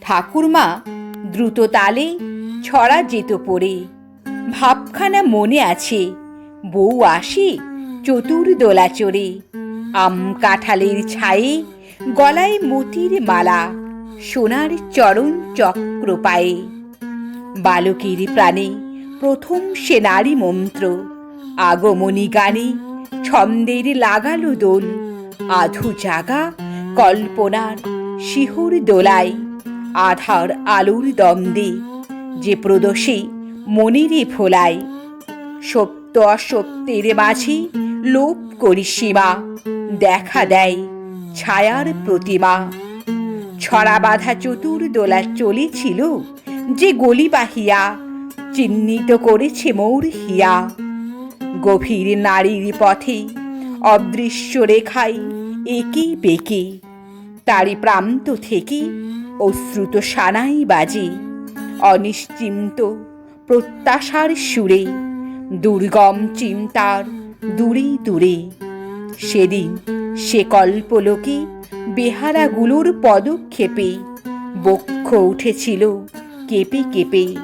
ঠাকুরমা, দ্রুত তালে ছড়া যেত পড়ে। ভাবখানা মনে আছে, বউ আসে চতুর দোলা চড়ে। আম কাঁঠালের ছায়ে গলায় মতির মালা, সোনার চরণ চক্র পায়ে। বালকের প্রাণে প্রথম সে নারী মন্ত্র, আগমনী গানে ছন্দের লাগালো দোল, আধু জাগা কল্পনার শিহুর দোলায়। আধার আলোর দ্বন্দ্বে যে প্রদোষে মনিরে ফোলায়। সত্য অসত্যের মাঝে লোপ করি সীমা, দেখা দেয় ছায়ার প্রতিমা। ছড়া বাঁধা চতুর দোলা চলেছিল, যে গলি বাহিয়া, চিহ্নিত করেছে মৌর হিয়া। গভীর নারীর পথে অদৃশ্য রেখায় একে বেঁকে তারি প্রান্ত থেকে অশ্রুত সানাই বাজে, অনিশ্চিন্ত প্রত্যাশার সুরে, দুর্গম চিন্তার দূরে দূরে। সেদিন সে কল্পলোকে বেহারাগুলোর পদক্ষেপে বক্ষ উঠেছিল কেঁপে কেঁপে।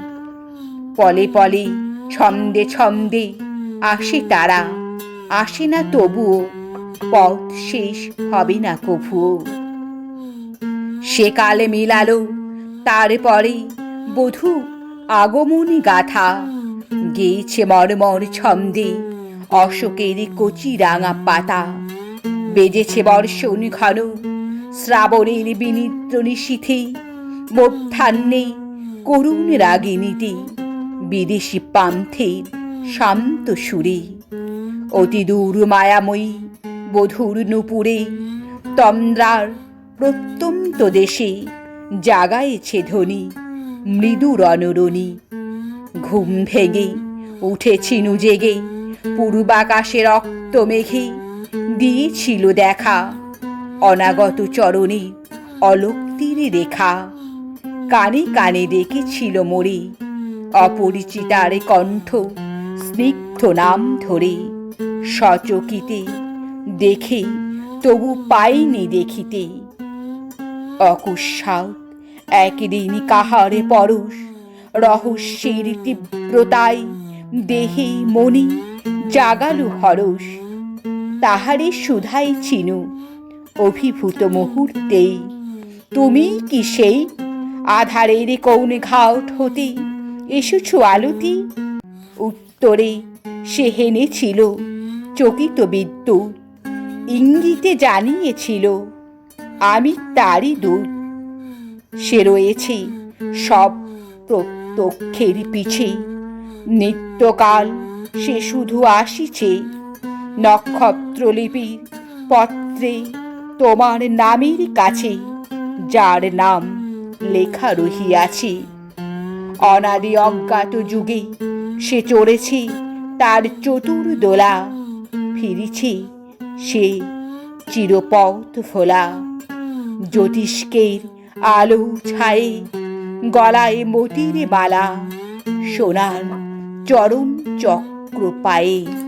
পলে পলে, ছন্দে ছন্দে আসে তারা, আসে না তবুও, পথ শেষ হবে না কভুও। সে কালে মিলালো। তারপরে বধূ আগমনী গাথা। গেয়েছে মরমর ছন্দে অশোকের কচি রাঙা পাতা। বেজেছে বর্ষণ ঘন শ্রাবণের বিনিদ্র নিশীথে। মধ্যাহ্নে করুণ রাগিনীতে বিদেশি পান্থের শান্ত সুরে। অতি দূর মায়াময়ী বধুর নুপুরে তন্দ্রার প্রত্যন্ত দেশে জাগায়েছে ধ্বনি মৃদু রণরণী ঘুম ভেগে উঠেছিনু জেগে পূর্বাকাশে রক্ত মেঘে দিয়েছিল দেখা, অনাগত চরণে অলোক্তির রেখা। কানে কানে ডেকেছিল মোরে, অপরিচিতার কণ্ঠ স্নিগ্ধ নাম ধরে, সচকিতে দেখে তবু পাইনি দেখিতে। অকুৎসাত একদিন কাহারে পরশ, রহস্যের তীব্রতায় দেহে মনে জাগালু হরস তাহারে সুধাই চিনু অভিভূত মুহূর্তেই। তুমি কি সেই? আধারের কৌন ঘাট হতে এসেছ আলতি। উত্তরে সে হেনেছিল, চকিত বিদ্যুৎ ইঙ্গিতে জানিয়েছিল আমি তারই দূত। সে রয়েছে সব প্রত্যক্ষের পিছে। নিত্যকাল সে শুধু আসিছে। নক্ষত্রলিপির পত্রে তোমার নামের কাছে, যার নাম লেখা রহিয়াছে। অনাদি অজ্ঞাত যুগে সে চড়েছে, তার চতুর দোলা। ফিরিছে সে চিরপথ ভোলা। জ্যোতিষ্কের আলো ছায়ে গলায় মতির বালা সোনার চরম চক্র পায়ে।